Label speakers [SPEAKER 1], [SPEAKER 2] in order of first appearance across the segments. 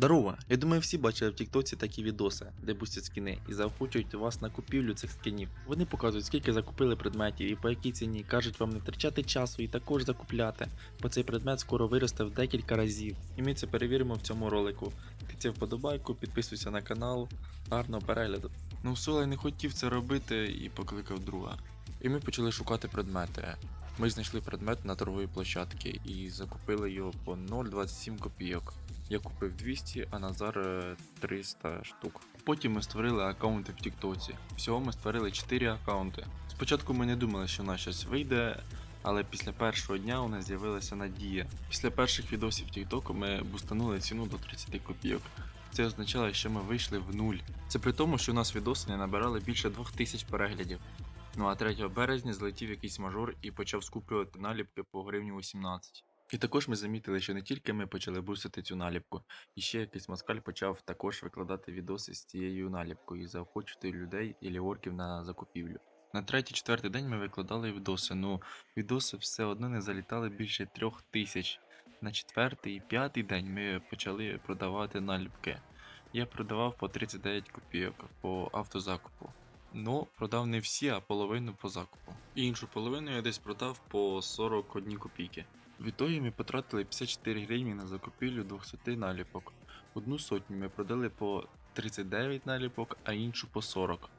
[SPEAKER 1] Здорово! Я думаю, всі бачили в Тіктоці такі відоси, де бустять скіни і заохочують вас на купівлю цих скінів. Вони показують, скільки закупили предметів і по якій ціні, кажуть вам не втрачати часу і також закупляти, бо цей предмет скоро виросте в декілька разів. І ми це перевіримо в цьому ролику. Тиця вподобайку, підписуйся на канал, гарного перегляду. Ну, Солай не хотів це робити і покликав друга. І ми почали шукати предмети. Ми знайшли предмет на торговій площадці і закупили його по 0,27 копійок. Я купив 200, а Назар е, 300 штук. Потім ми створили аккаунти в Тіктоці. Всього ми створили 4 аккаунти. Спочатку ми не думали, що у нас щось вийде, але після першого дня у нас з'явилася надія. Після перших відосів Тіктоку ми бустанули ціну до 30 копійок. Це означало, що ми вийшли в нуль. Це при тому, що у нас відоси не набирали більше 2000 переглядів. Ну а 3 березня злетів якийсь мажор і почав скуплювати наліпки по гривню 18. І також ми замітили, що не тільки ми почали бустити цю наліпку, і ще якийсь москаль почав також викладати відоси з цією наліпкою і заохочувати людей і ліворків на закупівлю. На третій, четвертий день ми викладали відоси, ну відоси все одно не залітали більше трьох тисяч. На четвертий і п'ятий день ми почали продавати наліпки. Я продавав по 39 копійок по автозакупу. Ну, продав не всі, а половину по закупу. Іншу половину я десь продав по 41 копійки. Відтоді ми потратили 54 гривні на закупівлю 200 наліпок. Одну сотню ми продали по 39 наліпок, а іншу по 40.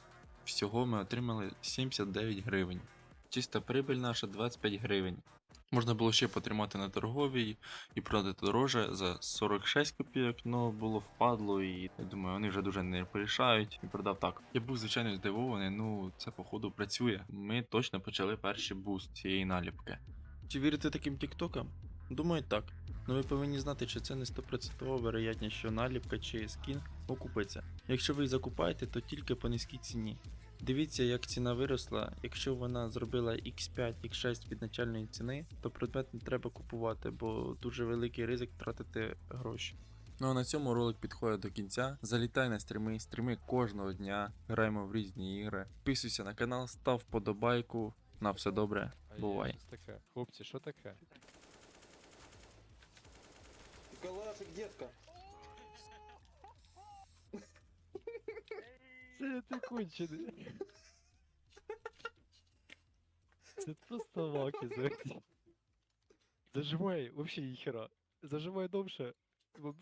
[SPEAKER 1] Всього ми отримали 79 гривень. Чиста прибиль наша 25 гривень. Можна було ще потримати на торговій і продати дороже за 46 копійок, але було впадло і я думаю, вони вже дуже не порішають і продав так. Я був звичайно здивований, ну це походу працює. Ми точно почали перший буст цієї наліпки. Чи вірите таким тіктокам? Думаю, так. Ну ви повинні знати, що це не 100% вероятність, що наліпка чи скін окупиться. Якщо ви закупаєте, то тільки по низькій ціні. Дивіться, як ціна виросла. Якщо вона зробила X5, X6 від начальної ціни, то предмет не треба купувати, бо дуже великий ризик втратити гроші. Ну а на цьому ролик підходить до кінця. Залітай на стріми, стріми кожного дня, граємо в різні ігри. Підписуйся на канал, став вподобайку. На все добре,
[SPEAKER 2] А є
[SPEAKER 1] бувай.
[SPEAKER 2] щось таке. Хлопці, що таке?
[SPEAKER 3] Калашик, детка.
[SPEAKER 2] Це ти кончений. Це просто лаки, знаєте. Зажимай, вообще ніхера. Зажимай довше. бо